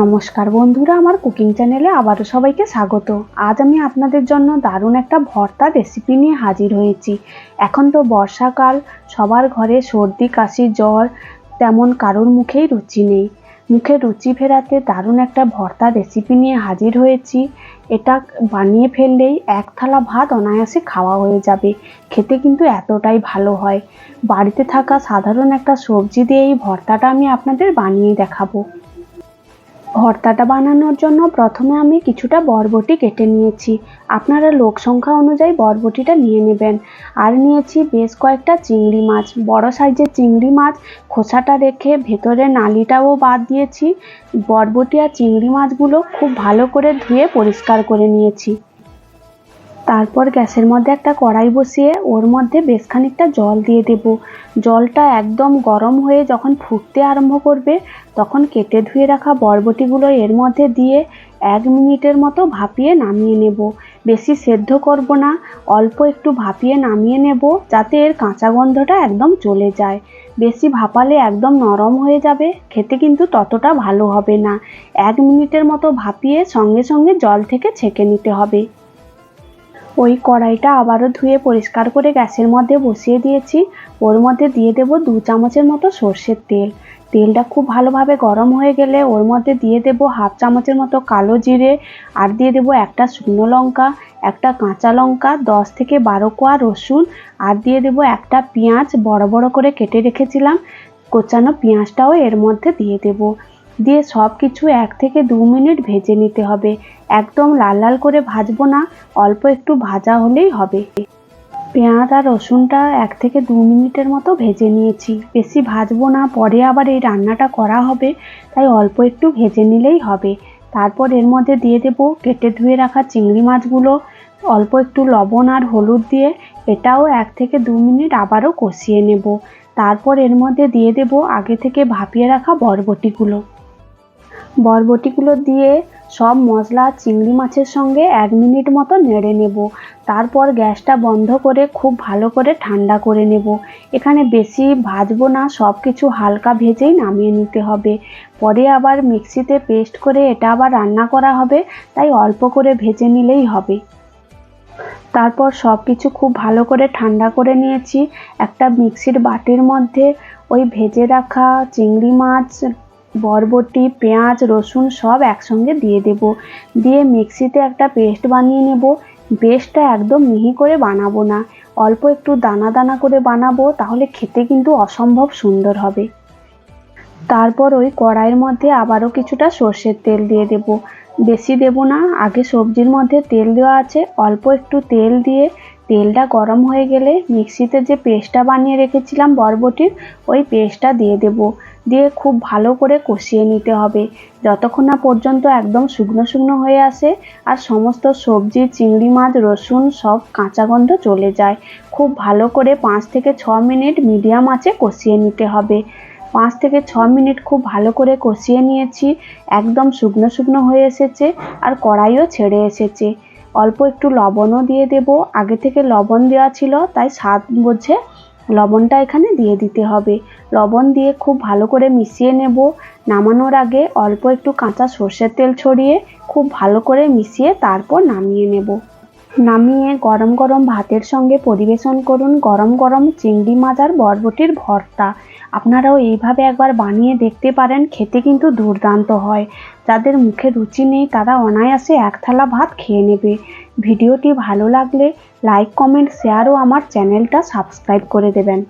নমস্কার বন্ধুরা, আমার কুকিং চ্যানেলে আবারও সবাইকে স্বাগত। আজ আমি আপনাদের জন্য দারুণ একটা ভর্তা রেসিপি নিয়ে হাজির হয়েছি। এখন তো বর্ষাকাল, সবার ঘরে সর্দি, কাশি, জ্বর, তেমন কারোর মুখেই রুচি নেই। মুখে রুচি ফেরাতে দারুণ একটা ভর্তা রেসিপি নিয়ে হাজির হয়েছি। এটা বানিয়ে ফেললেই এক থালা ভাত অনায়াসে খাওয়া হয়ে যাবে। খেতে কিন্তু এতটাই ভালো হয়। বাড়িতে থাকা সাধারণ একটা সবজি দিয়ে এই ভর্তাটা আমি আপনাদের বানিয়ে দেখাবো। ভর্তাটা বানানোর জন্য প্রথমে আমি কিছুটা বরবটি কেটে নিয়েছি। আপনারা লোক সংখ্যা অনুযায়ী বরবটিটা নিয়ে নেবেন। আর নিয়েছি বেশ কয়েকটা চিংড়ি মাছ, বড় সাইজের চিংড়ি মাছ, খোসাটা রেখে ভেতরে নালিটাও বাদ দিয়েছি। বরবটি আর চিংড়ি মাছগুলো খুব ভালো করে ধুয়ে পরিষ্কার করে নিয়েছি। তারপর গ্যাসের মধ্যে একটা কড়াই বসিয়ে ওর মধ্যে বেশ খানিকটা জল দিয়ে দেব। জলটা একদম গরম হয়ে যখন ফুটতে আরম্ভ করবে, তখন কেটে ধুয়ে রাখা বরবটিগুলো এর মধ্যে দিয়ে এক মিনিটের মতো ভাপিয়ে নামিয়ে নেব। বেশি সেদ্ধ করব না, অল্প একটু ভাপিয়ে নামিয়ে নেব যাতে এর কাঁচা গন্ধটা একদম চলে যায়। বেশি ভাপালে একদম নরম হয়ে যাবে, খেতে কিন্তু ততটা ভালো হবে না। এক মিনিটের মতো ভাপিয়ে সঙ্গে সঙ্গে জল থেকে ছেঁকে নিতে হবে। ওই কড়াইটা আবারও ধুয়ে পরিষ্কার করে গ্যাসের মধ্যে বসিয়ে দিয়েছি। ওর মধ্যে দিয়ে দেব দু চামচের মতো সর্ষের তেল। তেলটা খুব ভালোভাবে গরম হয়ে গেলে ওর মধ্যে দিয়ে দেব হাফ চামচের মতো কালো জিরে আর দিয়ে দেব একটা শুকনো লঙ্কা, একটা কাঁচা লঙ্কা, দশ থেকে বারো কোয়া রসুন আর দিয়ে দেব একটা পেঁয়াজ বড় বড় করে কেটে রেখেছিলাম। কোচানো পেঁয়াজটাও এর মধ্যে দিয়ে দেব। দিয়ে সব কিছু এক থেকে দু মিনিট ভেজে নিতে হবে। একদম লাল লাল করে ভাজবো না, অল্প একটু ভাজা হলেই হবে। পেঁয়াজ আর রসুনটা এক থেকে দু মিনিটের মতো ভেজে নিয়েছি। বেশি ভাজবো না, পরে আবার এই রান্নাটা করা হবে, তাই অল্প একটু ভেজে নিলেই হবে। তারপর এর মধ্যে দিয়ে দেব কেটে ধুয়ে রাখা চিংড়ি মাছগুলো, অল্প একটু লবণ আর হলুদ দিয়ে এটাও এক থেকে দু মিনিট আবারও কষিয়ে নেব। তারপর এর মধ্যে দিয়ে দেব আগে থেকে ভাপিয়ে রাখা বরবটিগুলো। বরবটিগুলো দিয়ে সব মশলা চিংড়ি মাছের সঙ্গে এক মিনিট মতো নেড়ে নেব। তারপর গ্যাসটা বন্ধ করে খুব ভালো করে ঠান্ডা করে নেব। এখানে বেশি ভাজবো না সব কিছু হালকা ভেজেই নামিয়ে নিতে হবে। পরে আবার মিক্সিতে পেস্ট করে এটা আবার রান্না করা হবে, তাই অল্প করে ভেজে নিলেই হবে। তারপর সব কিছু খুব ভালো করে ঠান্ডা করে নিয়েছি। একটা মিক্সির বাটির মধ্যে ওই ভেজে রাখা চিংড়ি মাছ বরবটি, পেঁয়াজ, রসুন সব একসঙ্গে দিয়ে দেব। দিয়ে মিক্সিতে একটা পেস্ট বানিয়ে নেব। পেস্টটা একদম মিহি করে বানাবো না। অল্প একটু দানা দানা করে বানাবো, তাহলে খেতে কিন্তু অসম্ভব সুন্দর হবে। তারপর ওই কড়াইয়ের মধ্যে আবারও কিছুটা সর্ষের তেল দিয়ে দেব। বেশি দেব না, আগে সবজির মধ্যে তেল দেওয়া আছে, অল্প একটু তেল দিয়ে তেলটা গরম হয়ে গেলে মিক্সিতে যে পেস্টটা বানিয়ে রেখেছিলাম বরবটির, ওই পেস্টটা দিয়ে দেব। দিয়ে খুব ভালো করে কষিয়ে নিতে হবে। যতক্ষণ না পর্যন্ত একদম শুকনো শুকনো হয়ে আসে আর সমস্ত সবজি, চিংড়ি মাছ, রসুন সব কাঁচা গন্ধ চলে যায়। খুব ভালো করে পাঁচ থেকে ছ মিনিট মিডিয়াম আঁচে কষিয়ে নিতে হবে। পাঁচ থেকে ছ মিনিট খুব ভালো করে কষিয়ে নিয়েছি। একদম শুকনো শুকনো হয়ে এসেছে আর কড়াইও ছেড়ে এসেছে। অল্প একটু লবণও দিয়ে দেব। আগে থেকে লবণ দেওয়া ছিল, তাই স্বাদ বোঝে লবণটা এখানে দিয়ে দিতে হবে। লবণ দিয়ে খুব ভালো করে মিশিয়ে নেব। নামানোর আগে অল্প একটু কাঁচা সর্ষের তেল ছড়িয়ে খুব ভালো করে মিশিয়ে তারপর নামিয়ে নেব। নামিয়ে গরম গরম ভাতের সঙ্গে পরিবেশন করুন। গরম গরম চিংড়ি মাজার বরবটির ভর্তা। আপনারাও এইভাবে একবার বানিয়ে দেখতে পারেন, খেতে কিন্তু দুর্দান্ত হয়। যাদের মুখে রুচি নেই, তারা অনায়াসে এক থালা ভাত খেয়ে নেবে। ভিডিওটি ভালো লাগলে লাইক, কমেন্ট, শেয়ার ও আমার চ্যানেলটা সাবস্ক্রাইব করে দেবেন।